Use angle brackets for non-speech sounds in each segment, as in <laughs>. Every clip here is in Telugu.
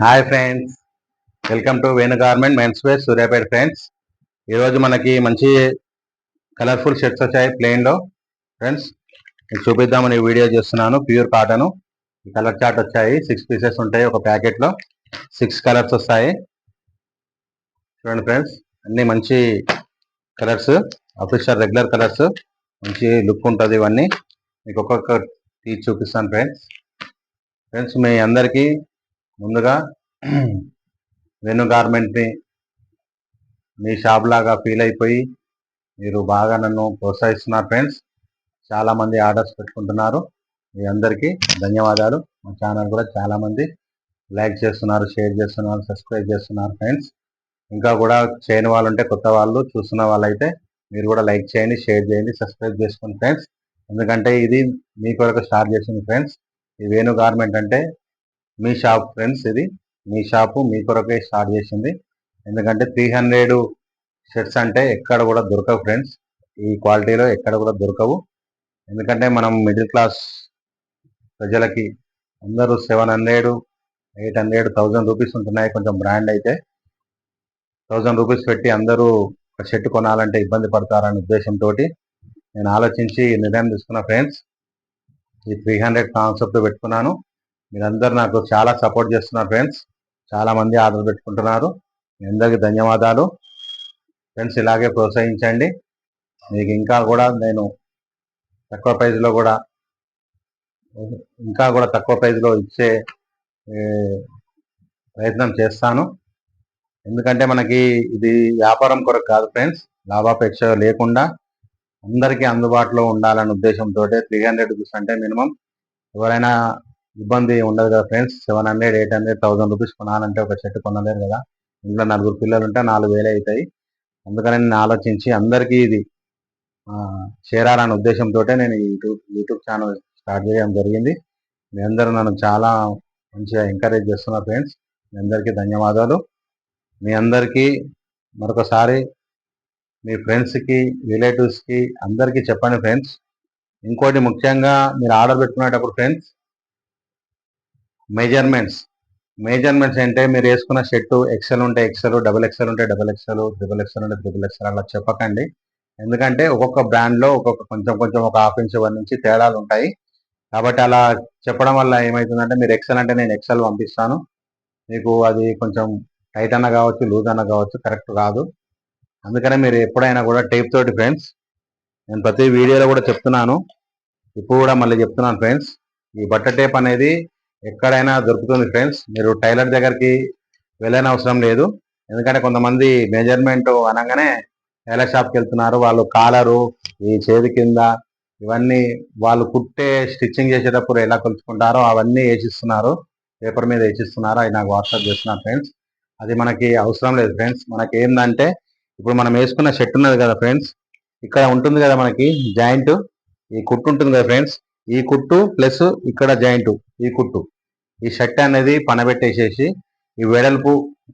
Hi friends welcome to Venu garment men's wear Suryapet friends ఈరోజు మనకి మంచి కలర్ఫుల్ షర్ట్స్ వచ్చాయి ప్లెయిన్లో ఫ్రెండ్స్ మీకు చూపిద్దామని వీడియో చేస్తున్నాను. ప్యూర్ కాటన్ కలర్ చార్ట్ వచ్చాయి. సిక్స్ పీసెస్ ఉంటాయి ఒక ప్యాకెట్లో సిక్స్ కలర్స్ వస్తాయి. చూడండి ఫ్రెండ్స్ అన్ని మంచి కలర్స్ అఫీషియల్ రెగ్యులర్ కలర్స్ మంచి లుక్ ఉంటుంది ఇవన్నీ. మీకు ఒక్కొక్క తీసి చూపిస్తాను ఫ్రెండ్స్ ఫ్రెండ్స్ మీ అందరికీ ముందుగా వెను గార్మెంట్ని మీ షాప్ లాగా ఫీల్ అయిపోయి మీరు బాగా నన్ను ప్రోత్సహిస్తున్నారు ఫ్రెండ్స్. చాలామంది ఆర్డర్స్ పెట్టుకుంటున్నారు. మీ అందరికీ ధన్యవాదాలు. మా ఛానల్ కూడా చాలామంది లైక్ చేస్తున్నారు షేర్ చేస్తున్నారు సబ్స్క్రైబ్ చేస్తున్నారు ఫ్రెండ్స్. ఇంకా కూడా చేయని వాళ్ళు ఉంటే కొత్త వాళ్ళు చూస్తున్న వాళ్ళైతే మీరు కూడా లైక్ చేయండి షేర్ చేయండి సబ్స్క్రైబ్ చేసుకోండి ఫ్రెండ్స్. ఎందుకంటే ఇది మీ కొరకు స్టార్ట్ చేసింది ఫ్రెండ్స్. ఈ వేణు గార్మెంట్ అంటే మీ షాప్ ఫ్రెండ్స్ ఇది. మీ షాపు మీ కొరకే స్టార్ట్ చేసింది. ఎందుకంటే త్రీ హండ్రెడ్ షర్ట్స్ అంటే ఎక్కడ కూడా దొరకవు ఫ్రెండ్స్. ఈ క్వాలిటీలో ఎక్కడ కూడా దొరకవు. ఎందుకంటే మనం మిడిల్ క్లాస్ ప్రజలకి అందరూ seven hundred eight hundred thousand rupees ఉంటున్నాయి కొంచెం బ్రాండ్ అయితే. థౌజండ్ రూపీస్ పెట్టి అందరూ ఒక షర్ట్ కొనాలంటే ఇబ్బంది పడతారనే ఉద్దేశంతో నేను ఆలోచించి నిర్ణయం తీసుకున్న ఫ్రెండ్స్. ఈ త్రీ హండ్రెడ్ కాన్సెప్ట్ పెట్టుకున్నాను. మీరందరూ నాకు చాలా సపోర్ట్ చేస్తున్నారు ఫ్రెండ్స్. చాలామంది ఆర్డర్ పెట్టుకుంటున్నారు. మీ అందరికీ ధన్యవాదాలు. ఫ్రెండ్స్ ఇలాగే ప్రోత్సహించండి. మీకు ఇంకా కూడా నేను తక్కువ ప్రైజ్లో కూడా ఇంకా కూడా తక్కువ ప్రైజ్లో ఇచ్చే ప్రయత్నం చేస్తాను. ఎందుకంటే మనకి ఇది వ్యాపారం కొరకు కాదు ఫ్రెండ్స్. లాభాపేక్ష లేకుండా అందరికీ అందుబాటులో ఉండాలనే ఉద్దేశంతో త్రీ హండ్రెడ్ రూపీస్ అంటే మినిమం. ఎవరైనా ఇబ్బంది ఉండదు కదా friends seven hundred eight hundred thousand rupees కొనాలంటే ఒక షర్ట్ కొనలేరు కదా. ఇంట్లో నలుగురు పిల్లలు ఉంటే నాలుగు వేలు అవుతాయి. అందుకని నేను ఆలోచించి అందరికీ ఇది ఆ, చేరాలనే ఉద్దేశంతో నేను యూట్యూబ్ యూట్యూబ్ ఛానల్ స్టార్ట్ చేయడం జరిగింది. మీ అందరూ నన్ను చాలా మంచిగా ఎంకరేజ్ చేస్తున్నారు ఫ్రెండ్స్ మీ అందరికీ ధన్యవాదాలు. మీ అందరికీ మరొకసారి మీ ఫ్రెండ్స్కి రిలేటివ్స్కి అందరికీ చెప్పండి ఫ్రెండ్స్ ఇంకోటి ముఖ్యంగా మీరు ఆర్డర్ పెట్టుకునేటప్పుడు ఫ్రెండ్స్ మెజర్మెంట్స్. మెజర్మెంట్స్ అంటే మీరు వేసుకున్న షర్టు ఎక్సెల్ ఉంటే ఎక్సెల్ డబుల్ ఎక్సెల్ ఉంటే డబుల్ ఎక్సెల్ ట్రిపుల్ ఎక్సెల్ ఉంటే ట్రిపుల్ ఎక్సెల్ అలా చెప్పకండి. ఎందుకంటే ఒక్కొక్క బ్రాండ్లో ఒక్కొక్క కొంచెం కొంచెం ఒక హాఫ్ ఇంచ్ వన్ నుంచి తేడాలు ఉంటాయి. కాబట్టి అలా చెప్పడం వల్ల ఏమవుతుందంటే మీరు ఎక్సెల్ అంటే నేను ఎక్సెల్ పంపిస్తాను. మీకు అది కొంచెం టైట్ అన్న కావచ్చు లూజ్ అన్న కావచ్చు కరెక్ట్ కాదు. అందుకనే మీరు ఎప్పుడైనా కూడా టేప్ తోటి ఫ్రెండ్స్ నేను ప్రతి వీడియోలో కూడా చెప్తున్నాను. ఇప్పుడు కూడా మళ్ళీ చెప్తున్నాను ఫ్రెండ్స్ ఈ బట్ట టేప్ అనేది ఎక్కడైనా దొరుకుతుంది ఫ్రెండ్స్. మీరు టైలర్ దగ్గరికి వెళ్ళని అవసరం లేదు. ఎందుకంటే కొంతమంది మెజర్మెంట్ అనగానే టైలర్ షాప్కి వెళ్తున్నారు. వాళ్ళు కాలరు ఈ చేతి కింద ఇవన్నీ వాళ్ళు కుట్టే స్టిచ్చింగ్ చేసేటప్పుడు ఎలా కొలుచుకుంటారో అవన్నీ వేసిస్తున్నారు. పేపర్ మీద వేసిస్తున్నారు. అవి నాకు వాట్సాప్ చేస్తున్నారు ఫ్రెండ్స్. అది మనకి అవసరం లేదు ఫ్రెండ్స్. మనకి ఏంటంటే ఇప్పుడు మనం వేసుకున్న షర్ట్ ఉన్నది కదా ఫ్రెండ్స్. ఇక్కడ ఉంటుంది కదా మనకి జాయింట్. ఈ కుట్టు ఉంటుంది కదా ఫ్రెండ్స్. ఈ కుట్టు ప్లస్ ఇక్కడ జాయింట్. ఈ కుట్టు. ఈ షర్ట్ అనేది పనబెట్టేసేసి ఈ వెడల్పు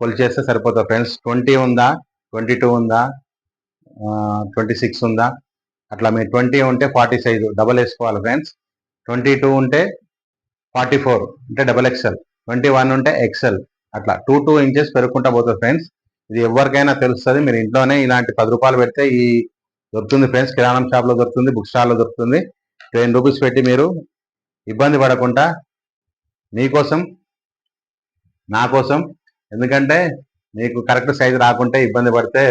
కొలిచేస్తే సరిపోతుంది ఫ్రెండ్స్. ట్వంటీ ఉందా? ట్వంటీ టూ ఉందా? ట్వంటీ సిక్స్ ఉందా? అట్లా మీరు ట్వంటీ ఉంటే ఫార్టీ సైజు డబల్ వేసుకోవాలి ఫ్రెండ్స్. ట్వంటీ టూ ఉంటే ఫార్టీ ఫోర్ అంటే డబల్ ఎక్సెల్ ట్వంటీ వన్ ఉంటే ఎక్సెల్ అట్లా టూ టూ ఇంచెస్ పెరుగుకుంటా పోతుంది ఫ్రెండ్స్. ఇది ఎవరికైనా తెలుస్తుంది మీరు ఇంట్లోనే ఇలాంటి పది రూపాయలు పెడితే ఈ దొరుకుతుంది ఫ్రెండ్స్. కిరాణం షాప్లో దొరుకుతుంది బుక్ స్టాల్లో దొరుకుతుంది. టెన్ రూపీస్ పెట్టి మీరు ఇబ్బంది పడకుండా నీకోసం నా కోసం. ఎందుకంటే మీకు కరెక్ట్ సైజు రాకుంటే ఇబ్బంది పడితే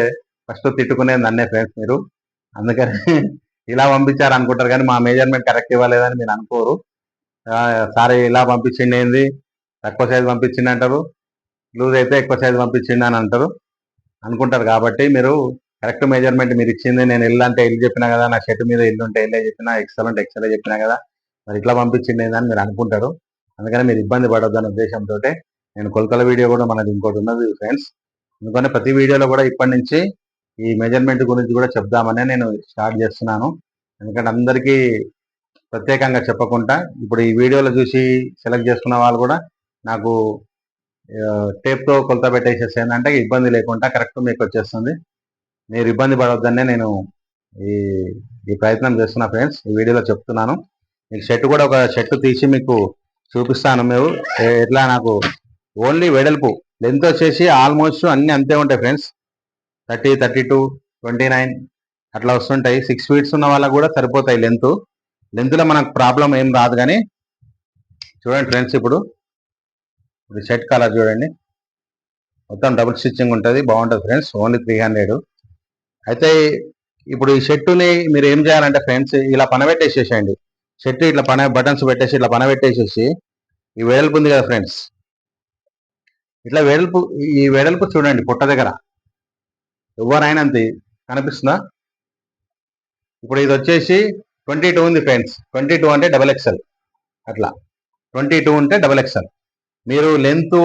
ఫస్ట్ తిట్టుకునేది నన్నే ఫ్రెండ్స్ మీరు. అందుకని <laughs> ఇలా పంపించారు అనుకుంటారు కానీ మా మెజర్మెంట్ కరెక్ట్ ఇవ్వలేదని మీరు అనుకోరు. సారీ ఇలా పంపించింది ఏంది? తక్కువ సైజు పంపించింది అంటారు. లూజ్ అయితే ఎక్కువ సైజు పంపించింది అని అంటారు. అనుకుంటారు కాబట్టి మీరు కరెక్ట్ మెజర్మెంట్ మీరు ఇచ్చింది. నేను ఇల్లు అంటే ఇల్లు చెప్పినా కదా నా షర్ట్ మీద ఇల్లు ఉంటే ఇల్లే చెప్పినా ఎక్సెల్ అంటే ఎక్సెల్ చెప్పినా కదా మరి ఇట్లా పంపించింది అని మీరు అనుకుంటారు. అందుకని మీరు ఇబ్బంది పడొద్దు అనే ఉద్దేశంతో నేను కొలతల వీడియో కూడా మనది ఇంకోటి ఉన్నది ఫ్రెండ్స్. ఎందుకంటే ప్రతి వీడియోలో కూడా ఇప్పటి నుంచి ఈ మెజర్మెంట్ గురించి కూడా చెప్దామనే నేను స్టార్ట్ చేస్తున్నాను. ఎందుకంటే అందరికీ ప్రత్యేకంగా చెప్పకుండా ఇప్పుడు ఈ వీడియోలో చూసి సెలెక్ట్ చేసుకున్న వాళ్ళు కూడా నాకు టేప్తో కొలత పెట్టేసేసి ఏంటంటే ఇబ్బంది లేకుండా కరెక్ట్ మీకు వచ్చేస్తుంది. మీరు ఇబ్బంది పడవద్దనే నేను ఈ ఈ ప్రయత్నం చేస్తున్నా ఫ్రెండ్స్. ఈ వీడియోలో చెప్తున్నాను. మీకు షర్ట్ కూడా ఒక షర్ట్ తీసి మీకు చూపిస్తాను మేము. ఎట్లా నాకు ఓన్లీ వెడల్పు లెంత్ వచ్చేసి ఆల్మోస్ట్ అన్ని అంతే ఉంటాయి friends thirty thirty two twenty nine అట్లా వస్తుంటాయి. సిక్స్ ఫీట్స్ ఉన్న వాళ్ళకి కూడా సరిపోతాయి లెంత్ లెంత్లో మనకు ప్రాబ్లం ఏం రాదు కానీ చూడండి ఫ్రెండ్స్ ఇప్పుడు. ఇప్పుడు షర్ట్ కలర్ చూడండి. మొత్తం డబుల్ స్టిచ్చింగ్ ఉంటుంది. బాగుంటుంది ఫ్రెండ్స్ ఓన్లీ త్రీ హండ్రెడ్ అయితే ఇప్పుడు ఈ షర్టుని మీరు ఏం చేయాలంటే ఫ్రెండ్స్ ఇలా పనబెట్టేసేసేయండి. షర్ట్ ఇట్లా పన బటన్స్ పెట్టేసి ఇట్లా పనబెట్టేసేసి ఈ వెడల్పు ఉంది కదా ఫ్రెండ్స్ ఇట్లా వెడల్పు ఈ వెడల్పు చూడండి పుట్ట దగ్గర. ఎవరైనా అంతే కనిపిస్తుందా? ఇప్పుడు ఇది వచ్చేసి ట్వంటీ టూ ఉంది ఫ్రెండ్స్ ట్వంటీ టూ అంటే డబల్ ఎక్సెల్ అట్లా. ట్వంటీ టూ ఉంటే డబల్ ఎక్సెల్ మీరు లెంత్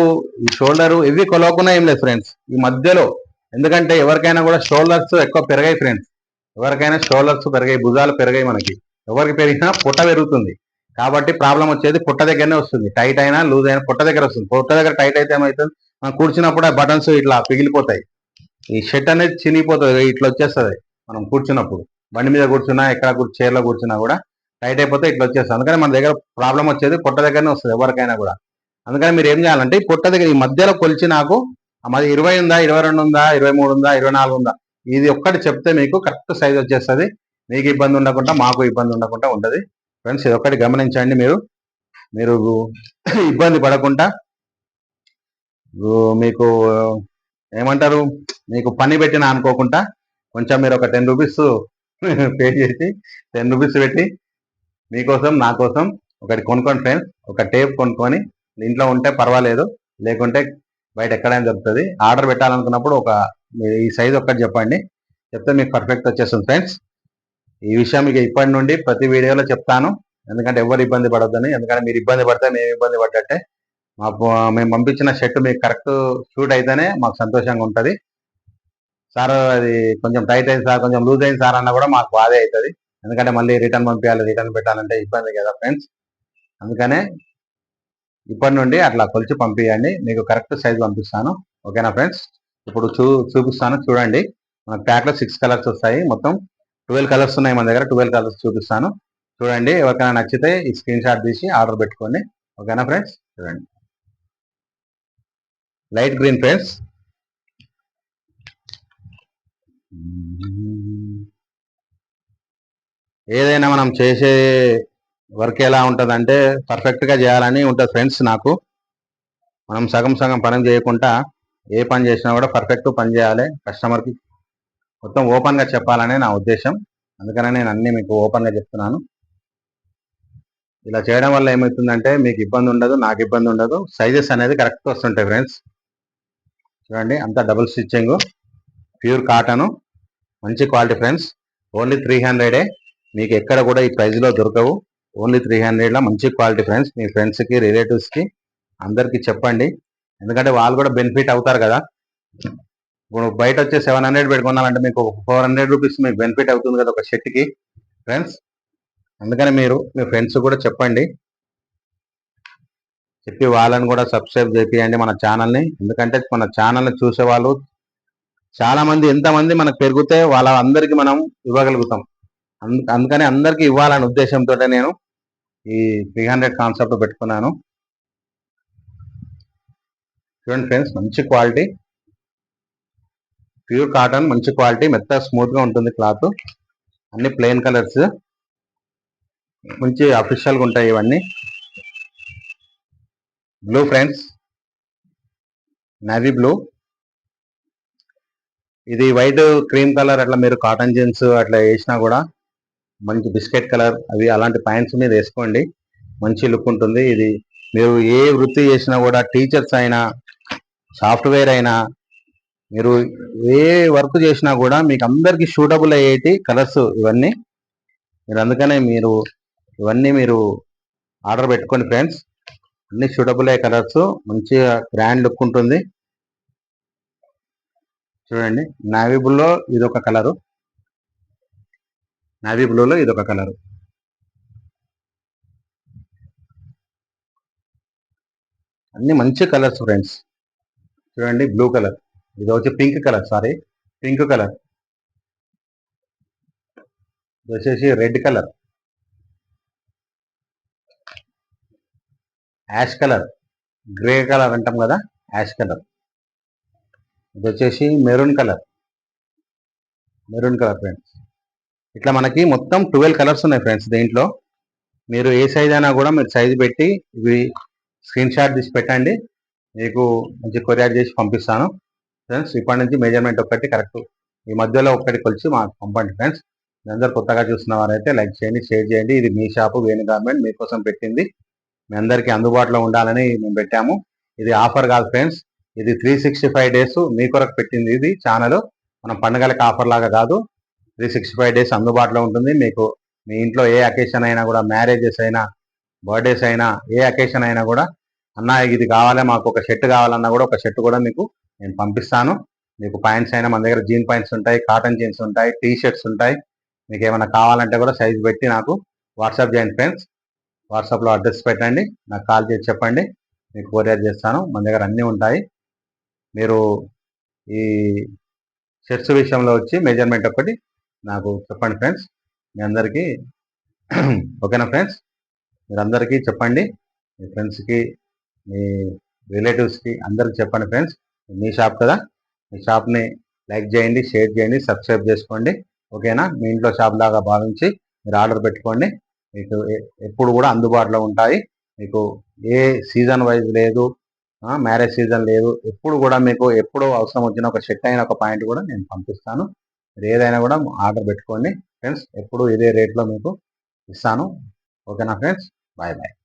ఈ షోల్డర్ ఇవి కొలవకుండా ఏం లేదు ఫ్రెండ్స్ ఈ మధ్యలో ఎందుకంటే ఎవరికైనా కూడా షోల్డర్స్ ఎక్కువ పెరిగాయి ఫ్రెండ్స్ ఎవరికైనా షోల్డర్స్ పెరిగాయి భుజాలు పెరిగాయి మనకి. ఎవరికి పెరిగినా పుట్ట పెరుగుతుంది. కాబట్టి ప్రాబ్లం వచ్చేది పుట్ట దగ్గరనే వస్తుంది. టైట్ అయినా లూజ్ అయినా పుట్ట దగ్గర వస్తుంది. పుట్ట దగ్గర టైట్ అయితే ఏమవుతుంది మనం కూర్చున్నప్పుడు ఆ బటన్స్ ఇట్లా పిగిలిపోతాయి. ఈ షర్ట్ అనేది చినిగిపోతుంది. ఇట్లా వచ్చేస్తుంది. మనం కూర్చున్నప్పుడు. బండి మీద కూర్చున్నా ఎక్కడ కూర్చు చైర్లో కూర్చున్నా కూడా టైట్ అయిపోతే ఇట్లా వచ్చేస్తుంది. అందుకని మన దగ్గర ప్రాబ్లం వచ్చేది పుట్ట దగ్గరనే వస్తుంది ఎవరికైనా కూడా. అందుకని మీరు ఏం చేయాలంటే ఈ పుట్ట దగ్గర ఈ మధ్యలో కొలిచి నాకు మాది ఇరవై ఉందా ఇరవై రెండు ఉందా ఇరవై మూడు ఉందా ఇరవై నాలుగు ఉందా? ఇది ఒక్కటి చెప్తే మీకు కరెక్ట్ సైజ్ వచ్చేస్తుంది. మీకు ఇబ్బంది ఉండకుండా మాకు ఇబ్బంది ఉండకుండా ఉంటుంది. ఫ్రెండ్స్ ఇది ఒక్కటి గమనించండి మీరు. మీరు ఇబ్బంది పడకుండా మీకు ఏమంటారు మీకు పని పెట్టిన అనుకోకుండా కొంచెం మీరు ఒక టెన్ రూపీస్ పే చేసి టెన్ రూపీస్ పెట్టి మీకోసం నా కోసం ఒకటి కొనుక్కోండి ఫ్రెండ్స్ ఒక టేప్ కొనుక్కొని ఇంట్లో ఉంటే పర్వాలేదు. లేకుంటే బయట ఎక్కడైనా దొరుకుతుంది. ఆర్డర్ పెట్టాలనుకున్నప్పుడు ఒక ఈ సైజ్ ఒక్కటి చెప్పండి. చెప్తే మీకు పర్ఫెక్ట్ వచ్చేస్తుంది ఫ్రెండ్స్ ఈ విషయం మీకు ఇప్పటి నుండి ప్రతి వీడియోలో చెప్తాను. ఎందుకంటే ఎవరు ఇబ్బంది పడొద్దని ఎందుకంటే మీరు ఇబ్బంది పడితే మేము ఇబ్బంది పడ్డట్టే. మాకు మేము పంపించిన షర్ట్ మీకు కరెక్ట్ షూట్ అయితేనే మాకు సంతోషంగా ఉంటుంది. సార్ అది కొంచెం టైట్ అయింది సార్ కొంచెం లూజ్ అయింది సార్ అన్న కూడా మాకు బాధే అవుతుంది ఎందుకంటే మళ్ళీ రిటర్న్ పంపించాలి రిటర్న్ పెట్టాలంటే ఇబ్బంది కదా ఫ్రెండ్స్. అందుకనే ఇప్పటి నుండి అట్లా కొలిచి పంపించండి మీకు కరెక్ట్ సైజ్ పంపిస్తాను. ఓకేనా ఫ్రెండ్స్? ఇప్పుడు చూ చూపిస్తాను చూడండి. మన ప్యాక్లో సిక్స్ కలర్స్ వస్తాయి మొత్తం. ట్వెల్వ్ కలర్స్ ఉన్నాయి మన దగ్గర ట్వెల్వ్ కలర్స్ చూపిస్తాను. చూడండి ఎవరికైనా నచ్చితే ఈ స్క్రీన్ షాట్ తీసి ఆర్డర్ పెట్టుకోండి. ఓకేనా ఫ్రెండ్స్ చూడండి. లైట్ గ్రీన్ ఫ్రెండ్స్ ఏదైనా మనం చేసే వర్క్ ఎలా ఉంటుంది అంటే పర్ఫెక్ట్గా చేయాలని ఉంటుంది ఫ్రెండ్స్ నాకు. మనం సగం సగం పని చేయకుండా ఏ పని చేసినా కూడా పర్ఫెక్ట్ పని చేయాలి. కస్టమర్కి మొత్తం ఓపెన్గా చెప్పాలనే నా ఉద్దేశం. అందుకనే నేను అన్ని మీకు ఓపెన్గా చెప్తున్నాను. ఇలా చేయడం వల్ల ఏమవుతుందంటే మీకు ఇబ్బంది ఉండదు నాకు ఇబ్బంది ఉండదు. సైజెస్ అనేది కరెక్ట్ వస్తుంటాయి ఫ్రెండ్స్. చూడండి అంతా డబుల్ స్టిచ్చింగ్. Pure cotton. మంచి క్వాలిటీ ఫ్రెండ్స్. ఓన్లీ త్రీ హండ్రెడే. మీకు ఎక్కడ కూడా ఈ ప్రైజ్లో దొరకవు. ఓన్లీ త్రీ హండ్రెడ్లో మంచి క్వాలిటీ ఫ్రెండ్స్. మీ ఫ్రెండ్స్కి రిలేటివ్స్కి అందరికీ చెప్పండి. ఎందుకంటే వాళ్ళు కూడా బెనిఫిట్ అవుతారు కదా. ఇప్పుడు బయట వచ్చే సెవెన్ హండ్రెడ్ పెట్టుకున్నారంటే మీకు ఫోర్ హండ్రెడ్ రూపీస్ మీకు బెనిఫిట్ అవుతుంది కదా ఒక షర్ట్కి ఫ్రెండ్స్ అందుకని మీరు మీ ఫ్రెండ్స్ కూడా చెప్పండి. చెప్పి వాళ్ళని కూడా సబ్స్క్రైబ్ చేపియండి మన ఛానల్ని ఎందుకంటే మన ఛానల్ని చూసే వాళ్ళు ఎంతమంది మనకు పెరిగితే వాళ్ళ అందరికీ మనం ఇవ్వగలుగుతాం. అందు అందుకని అందరికీ ఇవ్వాలనే ఉద్దేశంతో నేను ఈ త్రీ హండ్రెడ్ కాన్సెప్ట్ పెట్టుకున్నాను. చూడండి ఫ్రెండ్స్ మంచి క్వాలిటీ ప్యూర్ కాటన్ మంచి క్వాలిటీ మెత్త స్మూత్గా ఉంటుంది క్లాత్. అన్ని ప్లెయిన్ కలర్స్ మంచి అఫీషియల్గా ఉంటాయి ఇవన్నీ. బ్లూ ఫ్రెండ్స్ నవీ బ్లూ ఇది వైట్ క్రీమ్ కలర్ అట్లా మీరు కాటన్ జీన్స్ అట్లా వేసినా కూడా మంచి బిస్కెట్ కలర్. అవి అలాంటి ప్యాంట్స్ మీద వేసుకోండి. మంచి లుక్ ఉంటుంది. ఇది మీరు ఏ వృత్తి చేసినా కూడా టీచర్స్ అయినా సాఫ్ట్వేర్ అయినా మీరు ఏ వర్క్ చేసినా కూడా మీకు అందరికి సూటబుల్ అయ్యేటి కలర్స్ ఇవన్నీ. మీరు అందుకనే మీరు ఇవన్నీ మీరు ఆర్డర్ పెట్టుకోండి ఫ్రెండ్స్ అన్ని సూటబుల్ అయ్యే కలర్స్ మంచిగా గ్రాండ్ లుక్ ఉంటుంది. చూడండి నావీ బ్లూలో ఇది ఒక కలరు నావీ బ్లూలో ఇది ఒక కలరు అన్ని మంచి కలర్స్ ఫ్రెండ్స్ చూడండి బ్లూ కలర్ ఇది వచ్చి pink colour sorry. Pink colour. ఇది వచ్చేసి red colour. Ash colour. Grey colour అంటాం కదా యాష్ కలర్. ఇది వచ్చేసి maroon colour. Maroon colour friends. ఇట్లా మనకి మొత్తం ట్వెల్వ్ కలర్స్ ఉన్నాయి ఫ్రెండ్స్ దీంట్లో. మీరు ఏ సైజ్ అయినా కూడా మీరు సైజ్ పెట్టి ఇవి స్క్రీన్ షాట్ తీసి పెట్టండి. మీకు మంచి కొరియర్ చేసి పంపిస్తాను. ఫ్రెండ్స్ ఇప్పటి నుంచి మెజర్మెంట్ ఒక్కటి కరెక్ట్. ఈ మధ్యలో ఒక్కటి కొలిచి మాకు పంపండి ఫ్రెండ్స్. అందరు కొత్తగా చూసిన వారైతే లైక్ చేయండి షేర్ చేయండి. ఇది మీ షాపు వేణు గార్మెంట్ మీకోసం పెట్టింది. మీ అందరికీ అందుబాటులో ఉండాలని మేము పెట్టాము. ఇది ఆఫర్ కాదు ఫ్రెండ్స్. ఇది త్రీ సిక్స్టీ ఫైవ్ డేస్ మీ కొరకు పెట్టింది ఇది ఛానల్. మనం పండుగలకు ఆఫర్ లాగా కాదు. త్రీ సిక్స్టీ ఫైవ్ డేస్ అందుబాటులో ఉంటుంది. మీకు మీ ఇంట్లో ఏ అకేషన్ అయినా కూడా మ్యారేజెస్ అయినా బర్త్డేస్ అయినా ఏ అకేషన్ అయినా కూడా అన్న ఇది కావాలి మాకు ఒక షర్ట్ కావాలన్నా కూడా ఒక షర్ట్ కూడా మీకు నేను పంపిస్తాను. మీకు పాయింట్స్ అయినా మన దగ్గర జీన్ పాయింట్స్ ఉంటాయి కాటన్ జీన్స్ ఉంటాయి టీ షర్ట్స్ ఉంటాయి. మీకు ఏమైనా కావాలంటే కూడా సైజ్ పెట్టి నాకు వాట్సాప్ చేయండి ఫ్రెండ్స్ వాట్సాప్లో అడ్రస్ పెట్టండి. నాకు కాల్ చేసి చెప్పండి. మీకు కొరియర్ చేస్తాను. మన దగ్గర అన్నీ ఉంటాయి. మీరు ఈ షర్ట్స్ విషయంలో వచ్చి మెజర్మెంట్ ఒకటి నాకు చెప్పండి ఫ్రెండ్స్. మీ అందరికీ <clears throat> ఓకేనా ఫ్రెండ్స్? మీరందరికీ చెప్పండి. మీ ఫ్రెండ్స్కి మీ రిలేటివ్స్కి అందరికి చెప్పండి ఫ్రెండ్స్. మీ షాప్ కదా? మీ షాప్ని లైక్ చేయండి షేర్ చేయండి సబ్స్క్రైబ్ చేసుకోండి. ఓకేనా? మీ ఇంట్లో షాప్ లాగా భావించి మీరు ఆర్డర్ పెట్టుకోండి. మీకు ఎప్పుడు కూడా అందుబాటులో ఉంటాయి. మీకు ఏ సీజన్ వైజ్ లేదు మ్యారేజ్ సీజన్ లేదు. ఎప్పుడు కూడా మీకు ఎప్పుడు అవసరం వచ్చిన ఒక షర్ట్ అయిన ఒక పాయింట్ కూడా నేను పంపిస్తాను. మీరు ఏదైనా కూడా ఆర్డర్ పెట్టుకోండి. ఫ్రెండ్స్ ఎప్పుడు ఇదే రేట్లో మీకు ఇస్తాను. ఓకేనా ఫ్రెండ్స్ బాయ్ బాయ్